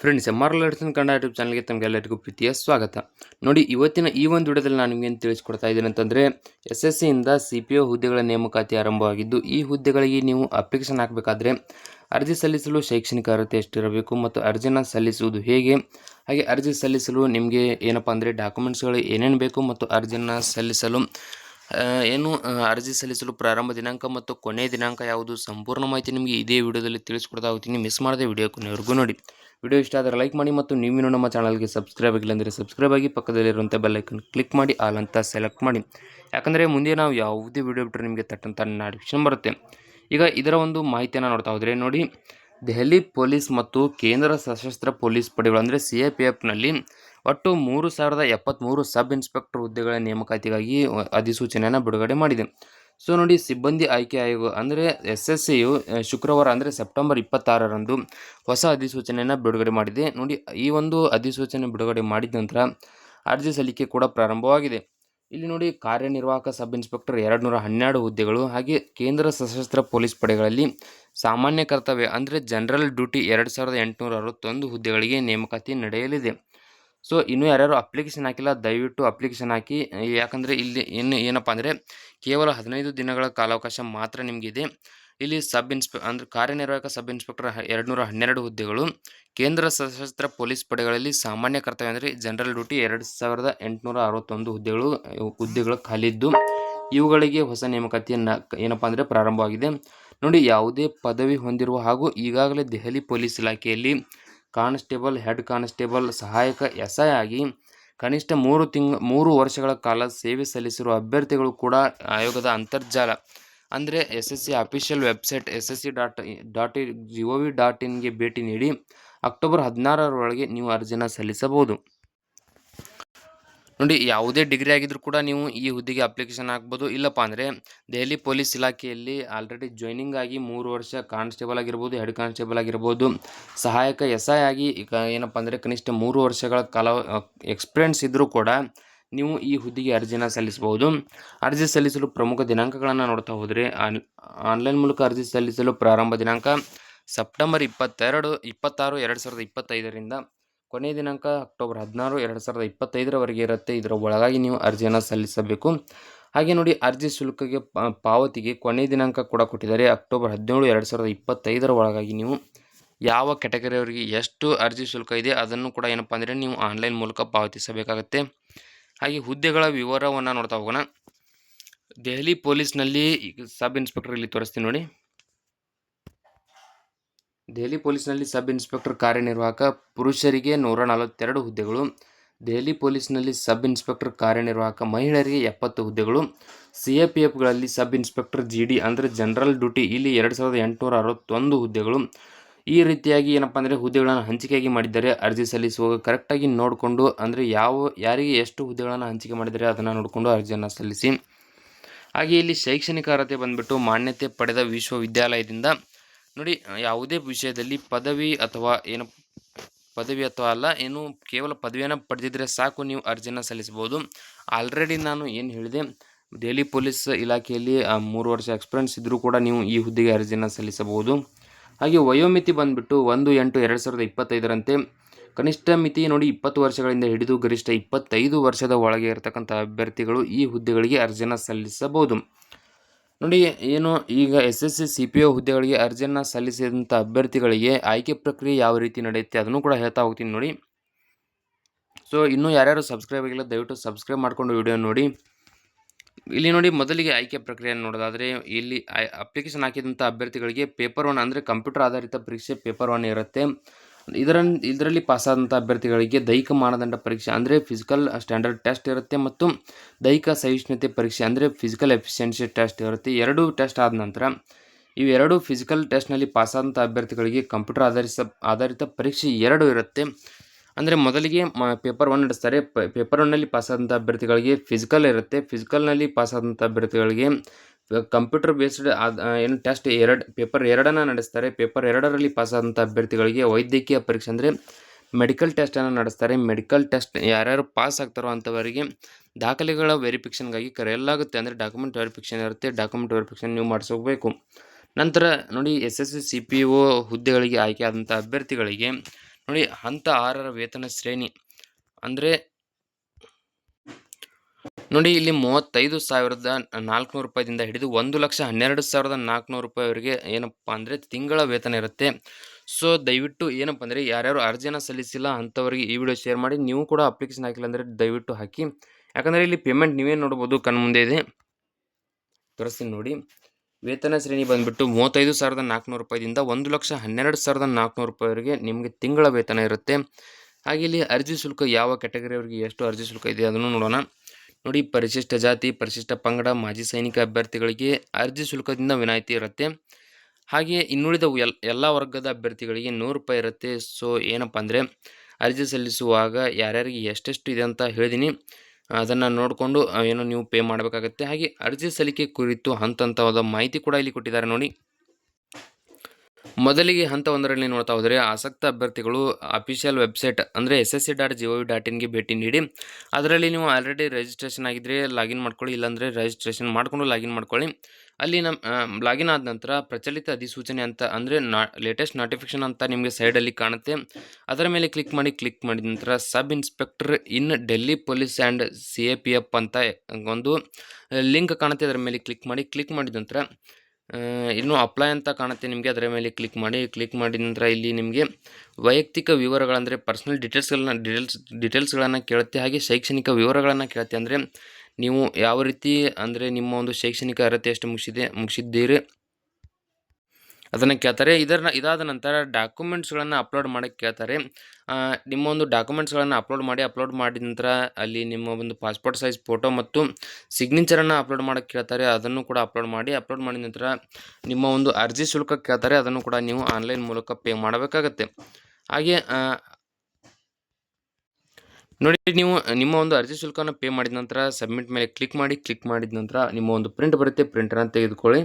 Friends M R ಲಡ್ಸನ್ Kannada YouTube ಚಾನಲ್ಗೆ ತಮಗೆಲ್ಲರಿಗೂ ಪ್ರೀತಿಯ ಸ್ವಾಗತ. ನೋಡಿ, ಇವತ್ತಿನ ಈ ಒಂದು ವಿಡಿಯೋದಲ್ಲಿ ನಾನು ನಿಮಗೆ ತಿಳಿಸ್ಕೊಡ್ತಾ ಇದ್ದೇನೆ ಅಂತಂದರೆ ಎಸ್ ಎಸ್ ಸಿಯಿಂದ ಸಿ ಪಿ ಒ ಹುದ್ದೆಗಳ ನೇಮಕಾತಿ ಆರಂಭವಾಗಿದ್ದು, ಈ ಹುದ್ದೆಗಳಿಗೆ ನೀವು ಅಪ್ಲಿಕೇಶನ್ ಹಾಕಬೇಕಾದ್ರೆ ಅರ್ಜಿ ಸಲ್ಲಿಸಲು ಶೈಕ್ಷಣಿಕ ಅರ್ಹತೆ ಎಷ್ಟಿರಬೇಕು ಮತ್ತು ಅರ್ಜಿನ ಸಲ್ಲಿಸುವುದು ಹೇಗೆ? ಹಾಗೆ ಅರ್ಜಿ ಸಲ್ಲಿಸಲು ನಿಮಗೆ ಏನಪ್ಪ ಅಂದರೆ ಡಾಕ್ಯುಮೆಂಟ್ಸ್ಗಳು ಏನೇನು ಬೇಕು ಮತ್ತು ಅರ್ಜಿನ ಸಲ್ಲಿಸಲು ಏನು ಅರ್ಜಿ ಸಲ್ಲಿಸಲು ಪ್ರಾರಂಭ ದಿನಾಂಕ ಮತ್ತು ಕೊನೆಯ ದಿನಾಂಕ ಯಾವುದು? ಸಂಪೂರ್ಣ ಮಾಹಿತಿ ನಿಮಗೆ ಇದೇ ವಿಡಿಯೋದಲ್ಲಿ ತಿಳಿಸ್ಕೊಡ್ತಾ ಹೋಗ್ತೀನಿ. ಮಿಸ್ ಮಾಡದೆ ವಿಡಿಯೋ ಕೊನೆಯವರೆಗೂ ನೋಡಿ. ವಿಡಿಯೋ ಇಷ್ಟ ಆದರೆ ಲೈಕ್ ಮಾಡಿ ಮತ್ತು ನೀವಿನ್ನೂ ನಮ್ಮ ಚಾನಲ್ಗೆ ಸಬ್ಸ್ಕ್ರೈಬ್ ಆಗಿಲ್ಲ ಅಂದರೆ ಸಬ್ಸ್ಕ್ರೈಬ್ ಆಗಿ ಪಕ್ಕದಲ್ಲಿರುವಂಥ ಬೆಲ್ಲೈಕನ್ ಕ್ಲಿಕ್ ಮಾಡಿ ಆಲ್ ಅಂತ ಸೆಲೆಕ್ಟ್ ಮಾಡಿ. ಯಾಕಂದರೆ ಮುಂದೆ ನಾವು ಯಾವುದೇ ವಿಡಿಯೋ ಬಿಟ್ಟರೆ ನಿಮಗೆ ತಟ್ಟಂತ ನಾಡಿಕ್ಷನ್ ಬರುತ್ತೆ. ಈಗ ಇದರ ಒಂದು ಮಾಹಿತಿಯನ್ನು ನೋಡ್ತಾ ಹೋದರೆ ನೋಡಿ, ದೆಹಲಿ ಪೊಲೀಸ್ ಮತ್ತು ಕೇಂದ್ರ ಸಶಸ್ತ್ರ ಪೊಲೀಸ್ ಪಡೆಗಳು ಅಂದರೆ ಸಿ ಎ ಪಿ ಎಫ್ನಲ್ಲಿ ಒಟ್ಟು ಮೂರು ಸಾವಿರದ ಎಪ್ಪತ್ತ್ಮೂರು ಸಬ್ ಇನ್ಸ್ಪೆಕ್ಟರ್ ಹುದ್ದೆಗಳ ನೇಮಕಾತಿಗಾಗಿ ಅಧಿಸೂಚನೆಯನ್ನು ಬಿಡುಗಡೆ ಮಾಡಿದೆ. ಸೊ ನೋಡಿ ಸಿಬ್ಬಂದಿ ಆಯ್ಕೆ ಆಯೋಗ ಅಂದರೆ ಎಸ್ ಎಸ್ ಸಿಯು ಶುಕ್ರವಾರ ಅಂದರೆ ಸೆಪ್ಟೆಂಬರ್ ಇಪ್ಪತ್ತಾರರಂದು ಹೊಸ ಅಧಿಸೂಚನೆಯನ್ನು ಬಿಡುಗಡೆ ಮಾಡಿದೆ. ನೋಡಿ ಈ ಒಂದು ಅಧಿಸೂಚನೆ ಬಿಡುಗಡೆ ಮಾಡಿದ ನಂತರ ಅರ್ಜಿ ಸಲ್ಲಿಕೆ ಕೂಡ ಪ್ರಾರಂಭವಾಗಿದೆ. ಇಲ್ಲಿ ನೋಡಿ ಕಾರ್ಯನಿರ್ವಾಹಕ ಸಬ್ ಇನ್ಸ್ಪೆಕ್ಟರ್ ಎರಡು ನೂರ ಹನ್ನೆರಡು ಹುದ್ದೆಗಳು ಹಾಗೆ ಕೇಂದ್ರ ಸಶಸ್ತ್ರ ಪೊಲೀಸ್ ಪಡೆಗಳಲ್ಲಿ ಸಾಮಾನ್ಯ ಕರ್ತವ್ಯ ಅಂದರೆ ಜನರಲ್ ಡ್ಯೂಟಿ ಎರಡು ಸಾವಿರದ ಎಂಟುನೂರ ಅರವತ್ತೊಂದು ಹುದ್ದೆಗಳಿಗೆ ನೇಮಕಾತಿ ನಡೆಯಲಿದೆ. ಸೊ ಇನ್ನೂ ಯಾರ್ಯಾರು ಅಪ್ಲಿಕೇಶನ್ ಹಾಕಿಲ್ಲ, ದಯವಿಟ್ಟು ಅಪ್ಲಿಕೇಶನ್ ಹಾಕಿ. ಯಾಕಂದರೆ ಇಲ್ಲಿ ಇನ್ನು ಏನಪ್ಪ ಅಂದರೆ ಕೇವಲ ಹದಿನೈದು ದಿನಗಳ ಕಾಲಾವಕಾಶ ಮಾತ್ರ ನಿಮಗಿದೆ. ಇಲ್ಲಿ ಸಬ್ ಇನ್ಸ್ಪೆ ಅಂದರೆ ಕಾರ್ಯನಿರ್ವಾಹಕ ಸಬ್ ಇನ್ಸ್ಪೆಕ್ಟರ್ ಎರಡು ನೂರ ಹನ್ನೆರಡು ಹುದ್ದೆಗಳು, ಕೇಂದ್ರ ಸಶಸ್ತ್ರ ಪೊಲೀಸ್ ಪಡೆಗಳಲ್ಲಿ ಸಾಮಾನ್ಯ ಕರ್ತವ್ಯ ಅಂದರೆ ಜನರಲ್ ಡ್ಯೂಟಿ ಎರಡು ಸಾವಿರದ ಎಂಟುನೂರ ಅರವತ್ತೊಂದು ಹುದ್ದೆಗಳು ಹುದ್ದೆಗಳು ಖಾಲಿದ್ದು, ಇವುಗಳಿಗೆ ಹೊಸ ನೇಮಕಾತಿಯನ್ನು ಏನಪ್ಪ ಅಂದರೆ ಪ್ರಾರಂಭವಾಗಿದೆ. ನೋಡಿ, ಯಾವುದೇ ಪದವಿ ಹೊಂದಿರುವ ಹಾಗೂ ಈಗಾಗಲೇ ದೆಹಲಿ ಪೊಲೀಸ್ ಇಲಾಖೆಯಲ್ಲಿ ಕಾನ್ಸ್ಟೇಬಲ್, ಹೆಡ್ ಕಾನ್ಸ್ಟೇಬಲ್, ಸಹಾಯಕ ಎಸ್ ಐ ಆಗಿ ಕನಿಷ್ಠ ಮೂರು ತಿಂಗ್, ಮೂರು ವರ್ಷಗಳ ಕಾಲ ಸೇವೆ ಸಲ್ಲಿಸಿರುವ ಅಭ್ಯರ್ಥಿಗಳು ಕೂಡ ಆಯೋಗದ ಅಂತರ್ಜಾಲ. ಅಂದರೆ S S C official website S S C dot dot G O V dot ಇನ್ಗೆ ಭೇಟಿ ನೀಡಿ ಅಕ್ಟೋಬರ್ ಹದಿನಾರರೊಳಗೆ ನೀವು ಅರ್ಜಿನ ಸಲ್ಲಿಸಬಹುದು. ನೋಡಿ ಯಾವುದೇ ಡಿಗ್ರಿ ಆಗಿದ್ರೂ ಕೂಡ ನೀವು ಈ ಹುದ್ದೆಗೆ ಅಪ್ಲಿಕೇಶನ್ ಹಾಕ್ಬೋದು. ಇಲ್ಲಪ್ಪ ಅಂದರೆ ದೆಹಲಿ ಪೊಲೀಸ್ ಇಲಾಖೆಯಲ್ಲಿ ಆಲ್ರೆಡಿ ಜಾಯ್ನಿಂಗ್ ಆಗಿ ಮೂರು ವರ್ಷ ಕಾನ್ಸ್ಟೇಬಲ್ ಆಗಿರ್ಬೋದು ಹೆಡ್ ಕಾನ್ಸ್ಟೇಬಲ್ ಆಗಿರ್ಬೋದು. ಸಹಾಯಕ ಎಸ್ ಐ ಆಗಿ ಈಗ ಏನಪ್ಪ ಅಂದರೆ ಕನಿಷ್ಠ ಮೂರು ವರ್ಷಗಳ ಕಾಲ ಎಕ್ಸ್ಪೀರಿಯನ್ಸ್ ಇದ್ದರೂ ಕೂಡ ನೀವು ಈ ಹುದ್ದೆಗೆ ಅರ್ಜಿನ ಸಲ್ಲಿಸಬಹುದು ಅರ್ಜಿ ಸಲ್ಲಿಸಲು ಪ್ರಮುಖ ದಿನಾಂಕಗಳನ್ನು ನೋಡ್ತಾ ಹೋದರೆ ಆನ್, ಆನ್ಲೈನ್ ಮೂಲಕ ಅರ್ಜಿ ಸಲ್ಲಿಸಲು ಪ್ರಾರಂಭ ದಿನಾಂಕ ಸೆಪ್ಟೆಂಬರ್ ಇಪ್ಪತ್ತೆರಡು, ಇಪ್ಪತ್ತಾರು, ಎರಡು ಸಾವಿರದ ಇಪ್ಪತ್ತೈದರಿಂದ ಕೊನೆಯ ದಿನಾಂಕ ಅಕ್ಟೋಬರ್ ಹದಿನಾರು, ಎರಡು ಸಾವಿರದ ಇಪ್ಪತ್ತೈದರವರೆಗೆ ಇರುತ್ತೆ. ಇದರ ಒಳಗಾಗಿ ನೀವು ಅರ್ಜಿಯನ್ನು ಸಲ್ಲಿಸಬೇಕು. ಹಾಗೆ ನೋಡಿ, ಅರ್ಜಿ ಶುಲ್ಕಕ್ಕೆ ಪಾವತಿಗೆ ಕೊನೆಯ ದಿನಾಂಕ ಕೂಡ ಕೊಟ್ಟಿದ್ದಾರೆ. ಅಕ್ಟೋಬರ್ ಹದಿನೇಳು, ಎರಡು ಸಾವಿರದ ಇಪ್ಪತ್ತೈದರ ಒಳಗಾಗಿ ನೀವು ಯಾವ ಕ್ಯಾಟಗರಿಯವರಿಗೆ ಎಷ್ಟು ಅರ್ಜಿ ಶುಲ್ಕ ಇದೆ, ಅದನ್ನು ಕೂಡ ಏನಪ್ಪ ಅಂದರೆ ನೀವು ಆನ್ಲೈನ್ ಮೂಲಕ ಪಾವತಿಸಬೇಕಾಗತ್ತೆ. ಹಾಗೆ ಹುದ್ದೆಗಳ ವಿವರವನ್ನು ನೋಡ್ತಾ ಹೋಗೋಣ. ದೆಹಲಿ ಪೊಲೀಸ್ನಲ್ಲಿ ಸಬ್ ಇನ್ಸ್ಪೆಕ್ಟರ್ ಇಲ್ಲಿ ತೋರಿಸ್ತೀನಿ ನೋಡಿ. ದೆಹಲಿ ಪೊಲೀಸ್ನಲ್ಲಿ ಸಬ್ ಇನ್ಸ್ಪೆಕ್ಟರ್ ಕಾರ್ಯನಿರ್ವಾಹಕ ಪುರುಷರಿಗೆ ನೂರ ನಲವತ್ತೆರಡು ಹುದ್ದೆಗಳು, ದೆಹಲಿ ಪೊಲೀಸ್ನಲ್ಲಿ ಸಬ್ ಇನ್ಸ್ಪೆಕ್ಟರ್ ಕಾರ್ಯನಿರ್ವಾಹಕ ಮಹಿಳೆಯರಿಗೆ ಎಪ್ಪತ್ತು ಹುದ್ದೆಗಳು ಸಿ ಎ ಪಿ ಎಫ್ಗಳಲ್ಲಿ ಸಬ್ ಇನ್ಸ್ಪೆಕ್ಟರ್ ಜಿ ಡಿ ಅಂದರೆ ಜನರಲ್ ಡ್ಯೂಟಿ ಇಲ್ಲಿ ಎರಡು ಸಾವಿರದ ಎಂಟುನೂರ ಅರವತ್ತೊಂದು ಹುದ್ದೆಗಳು. ಈ ರೀತಿಯಾಗಿ ಏನಪ್ಪ ಅಂದರೆ ಹುದ್ದೆಗಳನ್ನು ಹಂಚಿಕೆಯಾಗಿ ಮಾಡಿದ್ದಾರೆ. ಅರ್ಜಿ ಸಲ್ಲಿಸುವಾಗ ಕರೆಕ್ಟಾಗಿ ನೋಡಿಕೊಂಡು ಅಂದರೆ ಯಾವ, ಯಾರಿಗೆ ಎಷ್ಟು ಹುದ್ದೆಗಳನ್ನು ಹಂಚಿಕೆ ಮಾಡಿದ್ದಾರೆ ಅದನ್ನು ನೋಡಿಕೊಂಡು ಅರ್ಜಿಯನ್ನು ಸಲ್ಲಿಸಿ. ಹಾಗೆ ಇಲ್ಲಿ ಶೈಕ್ಷಣಿಕ ಅರ್ಹತೆ ಬಂದ್ಬಿಟ್ಟು ಮಾನ್ಯತೆ ಪಡೆದ ವಿಶ್ವವಿದ್ಯಾಲಯದಿಂದ ನೋಡಿ ಯಾವುದೇ ವಿಷಯದಲ್ಲಿ ಪದವಿ ಅಥವಾ ಏನು ಪದವಿ ಅಥವಾ ಅಲ್ಲ, ಏನು ಕೇವಲ ಪದವಿಯನ್ನು ಪಡೆದಿದ್ದರೆ ಸಾಕು, ನೀವು ಅರ್ಜಿನ ಸಲ್ಲಿಸಬಹುದು. ಆಲ್ರೆಡಿ ನಾನು ಏನು ಹೇಳಿದೆ ದೆಹಲಿ ಪೊಲೀಸ್ ಇಲಾಖೆಯಲ್ಲಿ ಮೂರು ವರ್ಷ ಎಕ್ಸ್ಪೀರಿಯನ್ಸ್ ಇದ್ದರೂ ಕೂಡ ನೀವು ಈ ಹುದ್ದೆಗೆ ಅರ್ಜಿನ ಸಲ್ಲಿಸಬಹುದು. ಹಾಗೆ ವಯೋಮಿತಿ ಬಂದ್ಬಿಟ್ಟು ಒಂದು ಎಂಟು ಎರಡು ಸಾವಿರದ ಇಪ್ಪತ್ತೈದರಂತೆ, ಕನಿಷ್ಠ ಮಿತಿ ನೋಡಿ ಇಪ್ಪತ್ತು ವರ್ಷಗಳಿಂದ ಹಿಡಿದು ಗರಿಷ್ಠ ಇಪ್ಪತ್ತೈದು ವರ್ಷದ ಒಳಗೆ ಇರತಕ್ಕಂಥ ಅಭ್ಯರ್ಥಿಗಳು ಈ ಹುದ್ದೆಗಳಿಗೆ ಅರ್ಜಿನ ಸಲ್ಲಿಸಬಹುದು. ನೋಡಿ, ಏನು, ಈಗ S S C C P O ಹುದ್ದೆಗಳಿಗೆ ಅರ್ಜಿಯನ್ನು ಸಲ್ಲಿಸಿದಂಥ ಅಭ್ಯರ್ಥಿಗಳಿಗೆ ಆಯ್ಕೆ ಪ್ರಕ್ರಿಯೆ ಯಾವ ರೀತಿ ನಡೆಯುತ್ತೆ ಅದನ್ನು ಕೂಡ ಹೇಳ್ತಾ ಹೋಗ್ತೀನಿ ನೋಡಿ. ಸೊ ಇನ್ನೂ ಯಾರ್ಯಾರು ಸಬ್ಸ್ಕ್ರೈಬ್ ಆಗಿಲ್ಲ, ದಯವಿಟ್ಟು ಸಬ್ಸ್ಕ್ರೈಬ್ ಮಾಡಿಕೊಂಡು ವಿಡಿಯೋ ನೋಡಿ. ಇಲ್ಲಿ ನೋಡಿ, ಮೊದಲಿಗೆ ಆಯ್ಕೆ ಪ್ರಕ್ರಿಯೆಯನ್ನು ನೋಡೋದಾದರೆ, ಇಲ್ಲಿ ಅಪ್ಲಿಕೇಶನ್ ಹಾಕಿದಂಥ ಅಭ್ಯರ್ಥಿಗಳಿಗೆ ಪೇಪರ್ ಒನ್ ಅಂದರೆ ಕಂಪ್ಯೂಟರ್ ಆಧಾರಿತ ಪರೀಕ್ಷೆ ಪೇಪರ್ ಒನ್ ಇರುತ್ತೆ. ಇದರ ಇದರಲ್ಲಿ ಪಾಸಾದಂಥ ಅಭ್ಯರ್ಥಿಗಳಿಗೆ ದೈಹಿಕ ಮಾನದಂಡ ಪರೀಕ್ಷೆ ಅಂದರೆ ಫಿಸಿಕಲ್ ಸ್ಟ್ಯಾಂಡರ್ಡ್ ಟೆಸ್ಟ್ ಇರುತ್ತೆ ಮತ್ತು ದೈಹಿಕ ಸಹಿಷ್ಣುತೆ ಪರೀಕ್ಷೆ ಅಂದರೆ ಫಿಸಿಕಲ್ ಎಫಿಷಿಯನ್ಸಿ ಟೆಸ್ಟ್ ಇರುತ್ತೆ. ಎರಡು ಟೆಸ್ಟ್ ಆದ ನಂತರ ಇವೆರಡು ಫಿಸಿಕಲ್ ಟೆಸ್ಟ್ನಲ್ಲಿ ಪಾಸಾದಂಥ ಅಭ್ಯರ್ಥಿಗಳಿಗೆ ಕಂಪ್ಯೂಟರ್ ಆಧಾರಿತ ಆಧಾರಿತ ಪರೀಕ್ಷೆ ಎರಡು ಇರುತ್ತೆ. ಅಂದರೆ ಮೊದಲಿಗೆ ಮ ಪೇಪರ್ ಒನ್ ನಡೆಸ್ತಾರೆ. ಪೇಪರ್ ಒನ್ನಲ್ಲಿ ಪಾಸಾದಂಥ ಅಭ್ಯರ್ಥಿಗಳಿಗೆ ಫಿಸಿಕಲ್ ಇರುತ್ತೆ. ಫಿಸಿಕಲ್ನಲ್ಲಿ ಪಾಸಾದಂಥ ಅಭ್ಯರ್ಥಿಗಳಿಗೆ ಕಂಪ್ಯೂಟರ್ ಬೇಸ್ಡ್ ಏನು ಟೆಸ್ಟ್ ಎರಡು ಪೇಪರ್ ಎರಡನ್ನು ನಡೆಸ್ತಾರೆ. ಪೇಪರ್ ಎರಡರಲ್ಲಿ ಪಾಸಾದಂಥ ಅಭ್ಯರ್ಥಿಗಳಿಗೆ ವೈದ್ಯಕೀಯ ಪರೀಕ್ಷೆ ಅಂದರೆ ಮೆಡಿಕಲ್ ಟೆಸ್ಟನ್ನು ನಡೆಸ್ತಾರೆ. ಮೆಡಿಕಲ್ ಟೆಸ್ಟ್ ಯಾರ್ಯಾರು ಪಾಸ್ ಆಗ್ತಾರೋ ಅಂಥವರಿಗೆ ದಾಖಲೆಗಳ ವೆರಿಫಿಕೇಷನ್ಗಾಗಿ ಕರೆಯಲಾಗುತ್ತೆ. ಅಂದರೆ ಡಾಕ್ಯುಮೆಂಟ್ ವೆರಿಫಿಕೇಷನ್ ಇರುತ್ತೆ. ಡಾಕ್ಯುಮೆಂಟ್ ವೆರಿಫಿಕೇಷನ್ ನೀವು ಮಾಡಿಸ್ಕೋಬೇಕು ನಂತರ ನೋಡಿ S S C P O ಹುದ್ದೆಗಳಿಗೆ ಆಯ್ಕೆ ಆದಂಥ ಅಭ್ಯರ್ಥಿಗಳಿಗೆ ನೋಡಿ, ಹಂತ ಆರರ ವೇತನ ಶ್ರೇಣಿ ಅಂದರೆ ನೋಡಿ, ಇಲ್ಲಿ ಮೂವತ್ತೈದು ಸಾವಿರದ ನಾಲ್ಕುನೂರು ರೂಪಾಯಿದಿಂದ ಹಿಡಿದು ಒಂದು ಲಕ್ಷ ಹನ್ನೆರಡು ಸಾವಿರದ ನಾಲ್ಕುನೂರು ರೂಪಾಯಿವರೆಗೆ ಏನಪ್ಪ ಅಂದರೆ ತಿಂಗಳ ವೇತನ ಇರುತ್ತೆ. ಸೊ, ದಯವಿಟ್ಟು ಏನಪ್ಪ ಅಂದರೆ ಯಾರ್ಯಾರು ಅರ್ಜಿಯನ್ನು ಸಲ್ಲಿಸಿಲ್ಲ ಅಂಥವ್ರಿಗೆ ಈ ವಿಡಿಯೋ ಶೇರ್ ಮಾಡಿ. ನೀವು ಕೂಡ ಅಪ್ಲಿಕೇಶನ್ ಹಾಕಿಲ್ಲ ಅಂದರೆ ದಯವಿಟ್ಟು ಹಾಕಿ. ಯಾಕಂದರೆ ಇಲ್ಲಿ ಪೇಮೆಂಟ್ ನೀವೇ ನೋಡ್ಬೋದು ಕಣ್ಮುಂದೆ ಇದೆ. ತೋರಿಸ್ತೀನಿ ನೋಡಿ. ವೇತನ ಶ್ರೇಣಿ ಬಂದುಬಿಟ್ಟು ಮೂವತ್ತೈದು ಸಾವಿರದ ನಾಲ್ಕುನೂರು ರೂಪಾಯಿದಿಂದ ಒಂದು ಲಕ್ಷ ಹನ್ನೆರಡು ಸಾವಿರದ ನಾಲ್ಕುನೂರು ರೂಪಾಯಿವರೆಗೆ ನಿಮಗೆ ತಿಂಗಳ ವೇತನ ಇರುತ್ತೆ. ಹಾಗೆ ಇಲ್ಲಿ ಅರ್ಜಿ ಶುಲ್ಕ ಯಾವ ಕ್ಯಾಟಗರಿಯವರಿಗೆ ಎಷ್ಟು ಅರ್ಜಿ ಶುಲ್ಕ ಇದೆ ಅದನ್ನು ನೋಡೋಣ. ನೋಡಿ, ಪರಿಶಿಷ್ಟ ಜಾತಿ, ಪರಿಶಿಷ್ಟ ಪಂಗಡ, ಮಾಜಿ ಸೈನಿಕ ಅಭ್ಯರ್ಥಿಗಳಿಗೆ ಅರ್ಜಿ ಶುಲ್ಕದಿಂದ ವಿನಾಯಿತಿ ಇರುತ್ತೆ. ಹಾಗೆಯೇ ಇನ್ನುಳಿದ ಎಲ್ ಎಲ್ಲ ವರ್ಗದ ಅಭ್ಯರ್ಥಿಗಳಿಗೆ ನೂರು ರೂಪಾಯಿ ಇರುತ್ತೆ. ಸೊ, ಏನಪ್ಪ ಅಂದರೆ, ಅರ್ಜಿ ಸಲ್ಲಿಸುವಾಗ ಯಾರ್ಯಾರಿಗೆ ಎಷ್ಟೆಷ್ಟು ಇದೆ ಅಂತ ಹೇಳಿದ್ದೀನಿ ಅದನ್ನು ನೋಡಿಕೊಂಡು ಏನೋ ನೀವು ಪೇ ಮಾಡಬೇಕಾಗತ್ತೆ. ಹಾಗೆ ಅರ್ಜಿ ಸಲ್ಲಿಕೆ ಕುರಿತು ಹಂತ ಹಂತವಾದ ಮಾಹಿತಿ ಕೂಡ ಇಲ್ಲಿ ಕೊಟ್ಟಿದ್ದಾರೆ ನೋಡಿ. ಮೊದಲಿಗೆ ಹಂತ ಒಂದರಲ್ಲಿ ನೋಡ್ತಾ ಹೋದರೆ ಆಸಕ್ತ ಅಭ್ಯರ್ಥಿಗಳು ಅಫಿಷಿಯಲ್ ವೆಬ್ಸೈಟ್ ಅಂದರೆ S S C dot G O V dot ಭೇಟಿ ನೀಡಿ, ಅದರಲ್ಲಿ ನೀವು ಆಲ್ರೆಡಿ ರಿಜಿಸ್ಟ್ರೇಷನ್ ಆಗಿದ್ದರೆ ಲಾಗಿನ್ ಮಾಡ್ಕೊಳ್ಳಿ, ಇಲ್ಲಾಂದರೆ ರಿಜಿಸ್ಟ್ರೇಷನ್ ಮಾಡಿಕೊಂಡು ಲಾಗಿನ್ ಮಾಡ್ಕೊಳ್ಳಿ. ಅಲ್ಲಿ ನಮ್ಮ ಲಾಗಿನ್ ಆದ ನಂತರ ಪ್ರಚಲಿತ ಅಧಿಸೂಚನೆ ಅಂತ ಅಂದರೆ ನಾ ಲೇಟೆಸ್ಟ್ ನೋಟಿಫಿಕೇಶನ್ ಅಂತ ನಿಮಗೆ ಸೈಡಲ್ಲಿ ಕಾಣುತ್ತೆ. ಅದರ ಮೇಲೆ ಕ್ಲಿಕ್ ಮಾಡಿ ಕ್ಲಿಕ್ ಮಾಡಿದ ನಂತರ sub inspector in Delhi police and C A P F ಅಂತ ಒಂದು ಲಿಂಕ್ ಕಾಣುತ್ತೆ. ಅದರ ಮೇಲೆ ಕ್ಲಿಕ್ ಮಾಡಿ ಕ್ಲಿಕ್ ಮಾಡಿದ ನಂತರ ಇನ್ನು ಅಪ್ಲೈ ಅಂತ ಕಾಣುತ್ತೆ ನಿಮಗೆ, ಅದರ ಮೇಲೆ ಕ್ಲಿಕ್ ಮಾಡಿ ಕ್ಲಿಕ್ ಮಾಡಿದ ನಂತರ ಇಲ್ಲಿ ನಿಮಗೆ ವೈಯಕ್ತಿಕ ವಿವರಗಳಂದರೆ ಪರ್ಸ್ನಲ್ ಡೀಟೇಲ್ಸ್ಗಳನ್ನ ಡೀಟೇಲ್ಸ್ ಡೀಟೇಲ್ಸ್ಗಳನ್ನು ಕೇಳುತ್ತೆ, ಹಾಗೆ ಶೈಕ್ಷಣಿಕ ವಿವರಗಳನ್ನು ಕೇಳುತ್ತೆ. ಅಂದರೆ ನೀವು ಯಾವ ರೀತಿ, ಅಂದರೆ ನಿಮ್ಮ ಒಂದು ಶೈಕ್ಷಣಿಕ ಅರ್ಹತೆ ಎಷ್ಟು ಮುಗಿಸಿದೆ, ಮುಗಿಸಿದ್ದೀರಿ ಅದನ್ನು ಕೇಳ್ತಾರೆ. ಇದರ ಇದಾದ ನಂತರ ಡಾಕ್ಯುಮೆಂಟ್ಸ್ಗಳನ್ನು ಅಪ್ಲೋಡ್ ಮಾಡೋಕ್ಕೆ ಕೇಳ್ತಾರೆ. ನಿಮ್ಮೊಂದು ಡಾಕ್ಯುಮೆಂಟ್ಸ್ಗಳನ್ನು ಅಪ್ಲೋಡ್ ಮಾಡಿ, ಅಪ್ಲೋಡ್ ಮಾಡಿದ ನಂತರ ಅಲ್ಲಿ ನಿಮ್ಮ ಒಂದು ಪಾಸ್ಪೋರ್ಟ್ ಸೈಜ್, ಫೋಟೋ ಮತ್ತು ಸಿಗ್ನೇಚರನ್ನು ಅಪ್ಲೋಡ್ ಮಾಡೋಕ್ಕೆ ಕೇಳ್ತಾರೆ. ಅದನ್ನು ಕೂಡ ಅಪ್ಲೋಡ್ ಮಾಡಿ, ಅಪ್ಲೋಡ್ ಮಾಡಿದ ನಂತರ ನಿಮ್ಮ ಒಂದು ಅರ್ಜಿ ಶುಲ್ಕ ಕೇಳ್ತಾರೆ. ಅದನ್ನು ಕೂಡ ನೀವು ಆನ್ಲೈನ್ ಮೂಲಕ ಪೇ ಮಾಡಬೇಕಾಗತ್ತೆ. ಹಾಗೆ ನೋಡಿ ನೀವು ನಿಮ್ಮ ಒಂದು ಅರ್ಜಿ ಶುಲ್ಕವನ್ನು ಪೇ ಮಾಡಿದ ನಂತರ ಸಬ್ಮಿಟ್ ಮೇಲೆ ಕ್ಲಿಕ್ ಮಾಡಿ, ಕ್ಲಿಕ್ ಮಾಡಿದ ನಂತರ ನಿಮ್ಮ ಒಂದು ಪ್ರಿಂಟ್ ಬರುತ್ತೆ. ಪ್ರಿಂಟನ್ನು ತೆಗೆದುಕೊಳ್ಳಿ.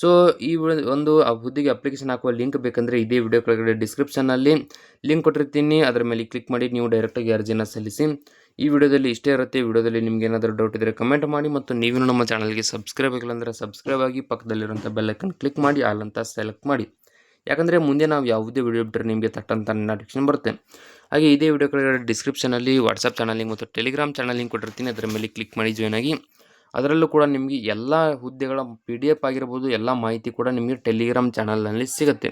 ಸೊ ಈ ಒಂದು ಆ ಹುದ್ದೆಗೆ ಅಪ್ಲಿಕೇಶನ್ ಹಾಕುವ ಲಿಂಕ್ ಬೇಕಂದರೆ ಇದೇ ವಿಡಿಯೋ ಕೆಳಗಡೆ ಡಿಸ್ಕ್ರಿಪ್ಷನಲ್ಲಿ ಲಿಂಕ್ ಕೊಟ್ಟಿರ್ತೀನಿ. ಅದರ ಮೇಲೆ ಕ್ಲಿಕ್ ಮಾಡಿ ನೀವು ಡೈರೆಕ್ಟಾಗಿ ಅರ್ಜಿನ ಸಲ್ಲಿಸಿ. ಈ ವಿಡಿಯೋದಲ್ಲಿ ಇಷ್ಟೇ ಇರುತ್ತೆ. ವಿಡಿಯೋದಲ್ಲಿ ನಿಮ್ಗೆ ಏನಾದರೂ ಡೌಟ್ ಇದ್ದರೆ ಕಮೆಂಟ್ ಮಾಡಿ ಮತ್ತು ನೀವು ನಮ್ಮ ಚಾನಲ್ಗೆ ಸಬ್ಸ್ಕ್ರೈಬ್ ಆಗಿಲ್ಲ ಅಂದರೆ ಸಬ್ಸ್ಕ್ರೈಬ್ ಆಗಿ ಪಕ್ಕದಲ್ಲಿರುವಂಥ ಬೆಲ್ಲೈಕನ್ ಕ್ಲಿಕ್ ಮಾಡಿ ಅಂತ ಸೆಲೆಕ್ಟ್ ಮಾಡಿ. ಯಾಕಂದರೆ ಮುಂದೆ ನಾವು ಯಾವುದೇ ವಿಡಿಯೋ ಬಿಟ್ಟರೆ ನಿಮಗೆ ತಟ್ಟಂತ ನೋಟಿಫಿಕೇಶನ್ ಬರುತ್ತೆ. ಹಾಗೆ ಇದೇ ವಿಡಿಯೋ ಕೆಳಗಡೆ ಡಿಸ್ಕ್ರಿಪ್ಷನಲ್ಲಿ ವಾಟ್ಸಪ್ ಚಾನಲ್ ಲಿಂಕ್ ಮತ್ತು ಟೆಲಿಗ್ರಾಮ್ ಚಾನಲ್ ಲಿಂಕ್ ಕೊಟ್ಟಿರ್ತೀನಿ. ಅದರ ಮೇಲೆ ಕ್ಲಿಕ್ ಮಾಡಿ ಜಾಯ್ನ್ ಆಗಿ. ಅದರಲ್ಲೂ ಕೂಡ ನಿಮಗೆ ಎಲ್ಲ ಹುದ್ದೆಗಳ ಪಿ ಡಿ ಎಫ್ ಆಗಿರ್ಬೋದು, ಎಲ್ಲ ಮಾಹಿತಿ ಕೂಡ ನಿಮಗೆ ಟೆಲಿಗ್ರಾಮ್ ಚಾನಲ್ನಲ್ಲಿ ಸಿಗುತ್ತೆ.